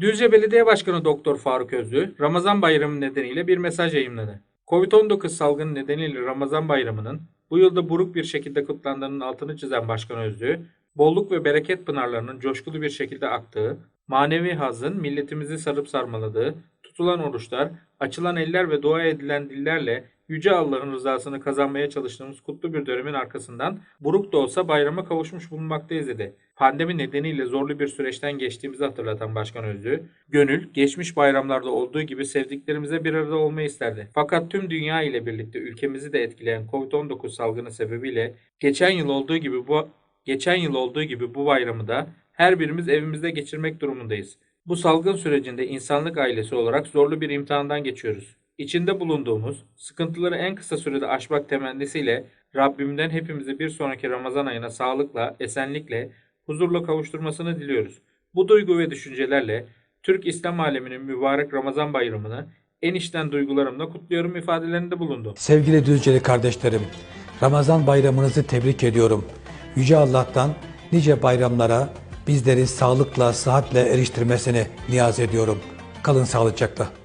Düzce Belediye Başkanı Doktor Faruk Özlü, Ramazan Bayramı nedeniyle bir mesaj yayınladı. Covid-19 salgını nedeniyle Ramazan Bayramı'nın bu yılda buruk bir şekilde kutlandığının altını çizen Başkan Özlü, bolluk ve bereket pınarlarının coşkulu bir şekilde aktığı, manevi hazın milletimizi sarıp sarmaladığı, tutulan oruçlar, açılan eller ve dua edilen dillerle Yüce Allah'ın rızasını kazanmaya çalıştığımız kutlu bir dönemin arkasından buruk da olsa bayrama kavuşmuş bulunmaktayız dedi. Pandemi nedeniyle zorlu bir süreçten geçtiğimizi hatırlatan Başkan Özlü, gönül geçmiş bayramlarda olduğu gibi sevdiklerimize bir arada olmayı isterdi. Fakat tüm dünya ile birlikte ülkemizi de etkileyen Covid-19 salgını sebebiyle geçen yıl olduğu gibi bu geçen yıl olduğu gibi bu bayramı da her birimiz evimizde geçirmek durumundayız. Bu salgın sürecinde insanlık ailesi olarak zorlu bir imtihandan geçiyoruz. İçinde bulunduğumuz sıkıntıları en kısa sürede aşmak temennisiyle Rabbimden hepimizi bir sonraki Ramazan ayına sağlıkla, esenlikle, huzurla kavuşturmasını diliyoruz. Bu duygu ve düşüncelerle Türk İslam aleminin mübarek Ramazan bayramını en içten duygularımla kutluyorum ifadelerinde bulundu. Sevgili Düzceli kardeşlerim, Ramazan bayramınızı tebrik ediyorum. Yüce Allah'tan nice bayramlara bizleri sağlıkla, sıhhatle eriştirmesini niyaz ediyorum. Kalın sağlıcakla.